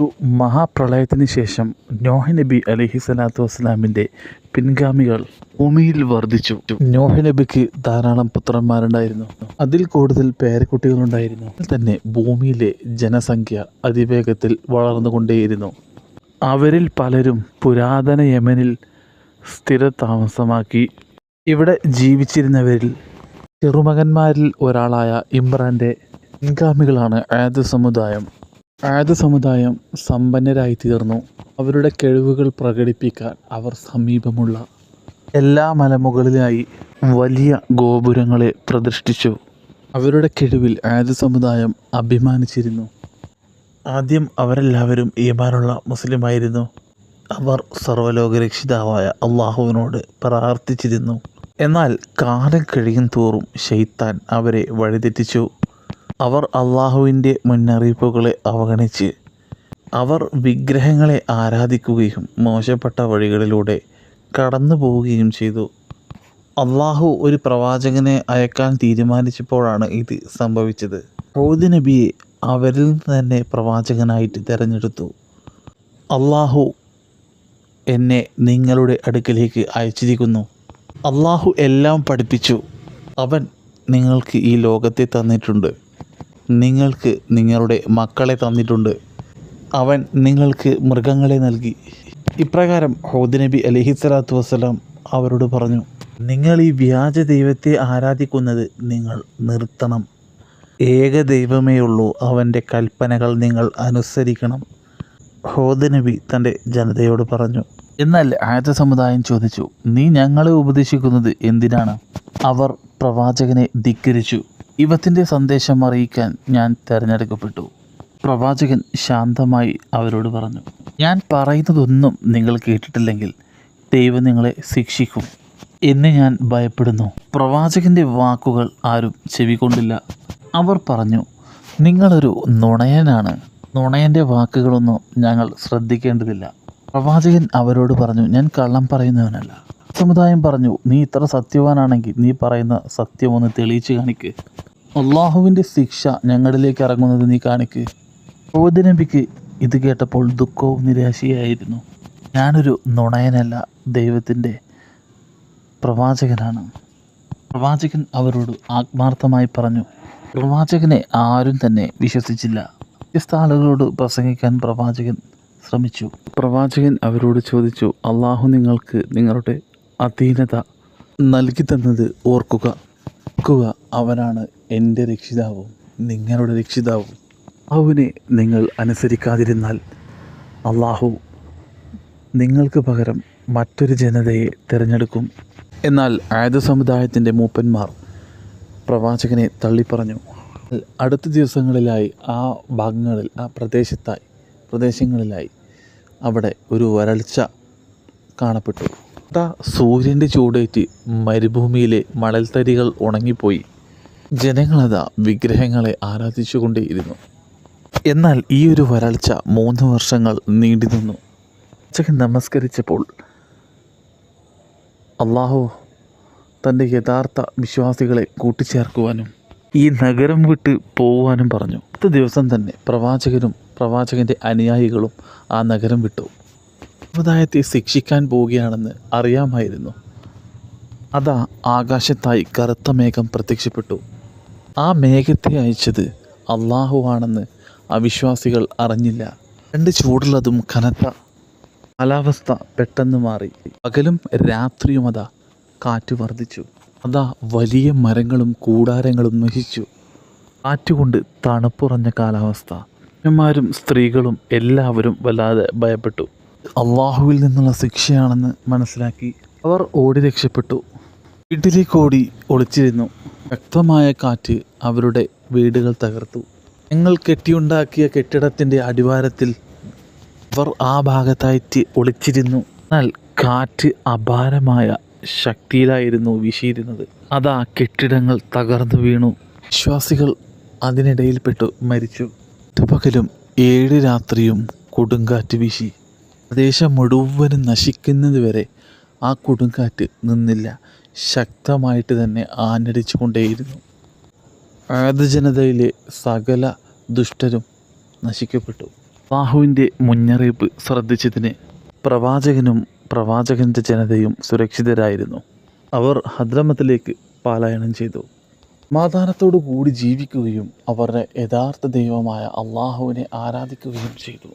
ഒരു മഹാപ്രളയത്തിന് ശേഷം നോഹ നബി അലഹി സ്വലാത്തു വസ്സലാമിന്റെ പിൻഗാമികൾ ഭൂമിയിൽ വർദ്ധിച്ചു നോഹ നബിക്ക് ധാരാളം പുത്രന്മാരുണ്ടായിരുന്നു. അതിൽ കൂടുതൽ പേരക്കുട്ടികളുണ്ടായിരുന്നു. തന്നെ ഭൂമിയിലെ ജനസംഖ്യ അതിവേഗത്തിൽ വളർന്നുകൊണ്ടേയിരുന്നു. അവരിൽ പലരും പുരാതന യമനിൽ സ്ഥിര താമസമാക്കി ഇവിടെ ജീവിച്ചിരുന്നവരിൽ ചെറുമകന്മാരിൽ ഒരാളായ ഇമ്രാന്റെ പിൻഗാമികളാണ് ആദ്യ സമുദായം. ആദ് സമുദായം സമ്പന്നരായി തീർന്നു അവരുടെ കഴിവുകൾ പ്രകടിപ്പിക്കാൻ അവർ സമീപമുള്ള എല്ലാ മലമുകളിലായി വലിയ ഗോപുരങ്ങളെ പ്രതിഷ്ഠിച്ചു. അവരുടെ കഴിവിൽ ആദ്യ സമുദായം അഭിമാനിച്ചിരുന്നു. ആദ്യം അവരെല്ലാവരും ഈമാനുള്ള മുസ്ലിമായിരുന്നു. അവർ സർവലോകരക്ഷിതാവായ അള്ളാഹുവിനോട് പ്രാർത്ഥിച്ചിരുന്നു. എന്നാൽ കാലം കഴിയും തോറും ഷെയ്ത്താൻ അവരെ വഴിതെറ്റിച്ചു. അവർ അള്ളാഹുവിന്റെ മുന്നറിയിപ്പുകളെ അവഗണിച്ച് അവർ വിഗ്രഹങ്ങളെ ആരാധിക്കുകയും മോശപ്പെട്ട വഴികളിലൂടെ കടന്നു പോവുകയും ചെയ്തു. അള്ളാഹു ഒരു പ്രവാചകനെ അയക്കാൻ തീരുമാനിച്ചപ്പോഴാണ് ഇത് സംഭവിച്ചത്. ഹൗദ് നബിയെ അവരിൽ തന്നെ പ്രവാചകനായിട്ട് തിരഞ്ഞെടുത്തു. അള്ളാഹു എന്നെ നിങ്ങളുടെ അടുക്കലേക്ക് അയച്ചിരിക്കുന്നു. അള്ളാഹു എല്ലാം പഠിപ്പിച്ചു. അവൻ നിങ്ങൾക്ക് ഈ ലോകത്തെ തന്നിട്ടുണ്ട്. നിങ്ങൾക്ക് നിങ്ങളുടെ മക്കളെ തന്നിട്ടുണ്ട്. അവൻ നിങ്ങൾക്ക് മൃഗങ്ങളെ നൽകി. ഇപ്രകാരം ഹൗദ് നബി അലഹി സ്വലാത്തു വസ്സലാം അവരോട് പറഞ്ഞു നിങ്ങൾ ഈ വ്യാജ ദൈവത്തെ ആരാധിക്കുന്നത് നിങ്ങൾ നിർത്തണം. ഏക ദൈവമേ ഉള്ളൂ. അവന്റെ കൽപ്പനകൾ നിങ്ങൾ അനുസരിക്കണം. ഹോദ് നബി തന്റെ ജനതയോട് പറഞ്ഞു എന്നാൽ ആദ്യ സമുദായം ചോദിച്ചു നീ ഞങ്ങളെ ഉപദേശിക്കുന്നത് എന്തിനാണ്? അവർ പ്രവാചകനെ ധിക്കരിച്ചു. ഇവത്തിന്റെ സന്ദേശം അറിയിക്കാൻ ഞാൻ തിരഞ്ഞെടുക്കപ്പെട്ടു. പ്രവാചകൻ ശാന്തമായി അവരോട് പറഞ്ഞു ഞാൻ പറയുന്നതൊന്നും നിങ്ങൾ കേട്ടിട്ടില്ലെങ്കിൽ ദൈവം നിങ്ങളെ ശിക്ഷിക്കും എന്ന് ഞാൻ ഭയപ്പെടുന്നു. പ്രവാചകന്റെ വാക്കുകൾ ആരും ചെവിക്കൊണ്ടില്ല അവർ പറഞ്ഞു നിങ്ങളൊരു നുണയനാണ്. നുണയന്റെ വാക്കുകളൊന്നും ഞങ്ങൾ ശ്രദ്ധിക്കേണ്ടതില്ല. പ്രവാചകൻ അവരോട് പറഞ്ഞു ഞാൻ കള്ളം പറയുന്നവനല്ല. സമുദായം പറഞ്ഞു നീ ഇത്ര സത്യവാനാണെങ്കിൽ നീ പറയുന്ന സത്യം ഒന്ന് തെളിയിച്ച് കാണിക്ക്. അള്ളാഹുവിന്റെ ശിക്ഷ ഞങ്ങളിലേക്ക് ഇറങ്ങുന്നത് നീ കാണിക്ക്. ഓതിനബിക്ക് ഇത് കേട്ടപ്പോൾ ദുഃഖവും നിരാശയായിരുന്നു. ഞാനൊരു നുണയനല്ല ദൈവത്തിന്റെ പ്രവാചകനാണ്. പ്രവാചകൻ അവരോട് ആത്മാർത്ഥമായി പറഞ്ഞു പ്രവാചകനെ ആരും തന്നെ വിശ്വസിച്ചില്ല. വ്യത്യസ്ത ആളുകളോട് പ്രസംഗിക്കാൻ പ്രവാചകൻ ശ്രമിച്ചു. പ്രവാചകൻ അവരോട് ചോദിച്ചു അള്ളാഹു നിങ്ങൾക്ക് നിങ്ങളുടെ അധീനത നൽകി തന്നത് ഓർക്കുക. ഓർക്കുക അവനാണ് എന്റെ രക്ഷിതാവും നിങ്ങളുടെ രക്ഷിതാവും. അവനെ നിങ്ങൾ അനുസരിക്കാതിരുന്നാൽ അള്ളാഹു നിങ്ങൾക്ക് പകരം മറ്റൊരു ജനതയെ തിരഞ്ഞെടുക്കും. എന്നാൽ ആയുധ സമുദായത്തിന്റെ മൂപ്പന്മാർ പ്രവാചകനെ തള്ളിപ്പറഞ്ഞു. അടുത്ത ദിവസങ്ങളിലായി ആ ഭാഗങ്ങളിൽ ആ പ്രദേശത്തായി പ്രദേശങ്ങളിലായി അവിടെ ഒരു വരൾച്ച കാണപ്പെട്ടു. സൂര്യന്റെ ചൂടേറ്റ് മരുഭൂമിയിലെ മണൽത്തരികൾ ഉണങ്ങിപ്പോയി. ജനങ്ങളതാ വിഗ്രഹങ്ങളെ ആരാധിച്ചുകൊണ്ടേയിരുന്നു. എന്നാൽ ഈ ഒരു വരൾച്ച മൂന്ന് വർഷങ്ങൾ നീണ്ടു നിന്നു. ഉച്ചയ്ക്ക് നമസ്കരിച്ചപ്പോൾ അള്ളാഹു തന്റെ യഥാർത്ഥ വിശ്വാസികളെ കൂട്ടിച്ചേർക്കുവാനും ഈ നഗരം വിട്ട് പോകുവാനും പറഞ്ഞു. അടുത്ത ദിവസം തന്നെ പ്രവാചകനും പ്രവാചകന്റെ അനുയായികളും ആ നഗരം വിട്ടു. സമുദായത്തെ ശിക്ഷിക്കാൻ പോവുകയാണെന്ന് അറിയാമായിരുന്നു. അതാ ആകാശത്തായി കറുത്ത മേഘം പ്രത്യക്ഷപ്പെട്ടു. ആ മേഘത്തെ അയച്ചത് അള്ളാഹുവാണെന്ന് അവിശ്വാസികൾ അറിഞ്ഞില്ല. രണ്ട് ചൂടുള്ളതും കനത്ത കാലാവസ്ഥ പെട്ടെന്ന് മാറി. പകലും രാത്രിയും അതാ കാറ്റ് വർദ്ധിച്ചു. അതാ വലിയ മരങ്ങളും കൂടാരങ്ങളും നശിച്ചു. കാറ്റുകൊണ്ട് തണുപ്പുറഞ്ഞ കാലാവസ്ഥ. അമ്മമാരും സ്ത്രീകളും എല്ലാവരും വല്ലാതെ ഭയപ്പെട്ടു. അള്ളാഹുവിൽ നിന്നുള്ള ശിക്ഷയാണെന്ന് മനസ്സിലാക്കി അവർ ഓടി രക്ഷപ്പെട്ടു. വീട്ടിലേക്ക് ഓടി ഒളിച്ചിരുന്നു. ശക്തമായ കാറ്റ് അവരുടെ വീടുകൾ തകർത്തു. ഞങ്ങൾ കെട്ടിയുണ്ടാക്കിയ കെട്ടിടത്തിന്റെ അടിവാരത്തിൽ അവർ ആ ഭാഗത്തായിട്ട് ഒളിച്ചിരുന്നു. എന്നാൽ കാറ്റ് അപാരമായ ശക്തിയിലായിരുന്നു വീശിയിരുന്നത്. അതാ കെട്ടിടങ്ങൾ തകർന്നു വീണു. വിശ്വാസികൾ അതിനിടയിൽപ്പെട്ടു മരിച്ചു. പകലും ഏഴ് രാത്രിയും കൊടുങ്കാറ്റ് വീശി. പ്രദേശം മുഴുവനും നശിക്കുന്നത് വരെ ആ കൊടുങ്കാറ്റ് നിന്നില്ല. ശക്തമായിട്ട് തന്നെ ആഞ്ഞടിച്ചു കൊണ്ടേയിരുന്നു ജനതയിലെ സകല ദുഷ്ടരും നശിക്കപ്പെട്ടു. ബാഹുവിന്റെ മുന്നറിയിപ്പ് ശ്രദ്ധിച്ചതിന് പ്രവാചകനും പ്രവാചകന്റെ ജനതയും സുരക്ഷിതരായിരുന്നു. അവർ ഹദ്രമത്തിലേക്ക് പാലായനം ചെയ്തു. സമാധാനത്തോടു കൂടി ജീവിക്കുകയും അവരുടെ യഥാർത്ഥ ദൈവമായ അള്ളാഹുവിനെ ആരാധിക്കുകയും ചെയ്തു.